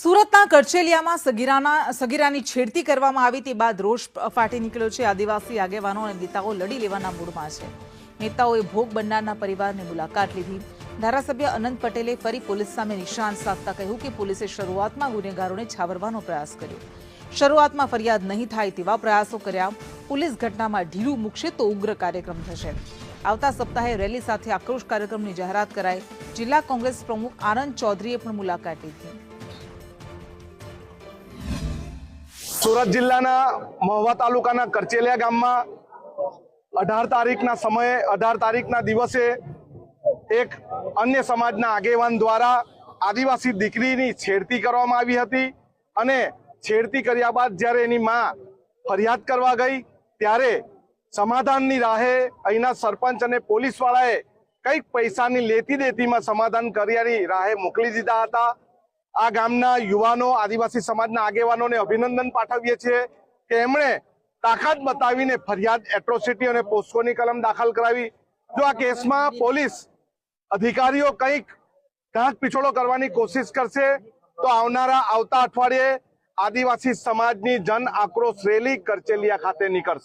સુરતના કરચેલિયામાં સગીરાના સગીરાની છેડતી કરવામાં આવી તે બાદ રોષ ફાટી નીકળ્યો છે. આદિવાસી આગેવાનો અને નેતાઓ લડી લેવાના મૂડમાં છે. નેતાઓએ ભોગ બનનારના પરિવારની મુલાકાત લીધી. ધારાસભ્ય અનંત પટેલે ફરી પોલીસ સામે નિશાન સાધતા કહ્યું કે પોલીસે શરૂઆતમાં ગુનેગારોને છાવરવાનો પ્રયાસ કર્યો. શરૂઆતમાં ફરિયાદ નહીં થાય તેવા પ્રયાસો કર્યા. પોલીસ ઘટનામાં ઢીલું મૂકશે તો ઉગ્ર કાર્યક્રમ થશે. આવતા સપ્તાહે રેલી સાથે આક્રોશ કાર્યક્રમની જાહેરાત કરાઈ. જિલ્લા કોંગ્રેસ પ્રમુખ આનંદ ચૌધરીએ પણ મુલાકાત લીધી. સુરત જિલ્લાના મહુવા તાલુકાના કરચેલિયા ગામમાં અઢાર તારીખના સમયે, અઢાર તારીખના દિવસે એક અન્ય સમાજના આગેવાન દ્વારા આદિવાસી દીકરીની છેડતી કરવામાં આવી હતી અને છેડતી કર્યા બાદ જ્યારે એની માં ફરિયાદ કરવા ગઈ, ત્યારે સમાધાનની રાહે અહીંના સરપંચ અને પોલીસવાળાએ કંઈક પૈસાની લેતી દેતીમાં સમાધાન કર્યાની રાહે મોકલી દીધા હતા. આ ગામના યુવાનો, આદિવાસી સમાજના આગેવાનોને અભિનંદન પાઠવીએ છીએ કે એમણે તાકાત બતાવીને ફરિયાદ એટ્રોસિટી અને પોસ્કોની કલમ દાખલ કરાવી. જો આ કેસમાં પોલીસ અધિકારીઓ કંઈક ઢાંક પીછોડો કરવાની કોશિશ કરશે, તો આવનારા આવતા અઠવાડિયે આદિવાસી સમાજની જન આક્રોશ રેલી કરચેલિયા ખાતે નીકળશે.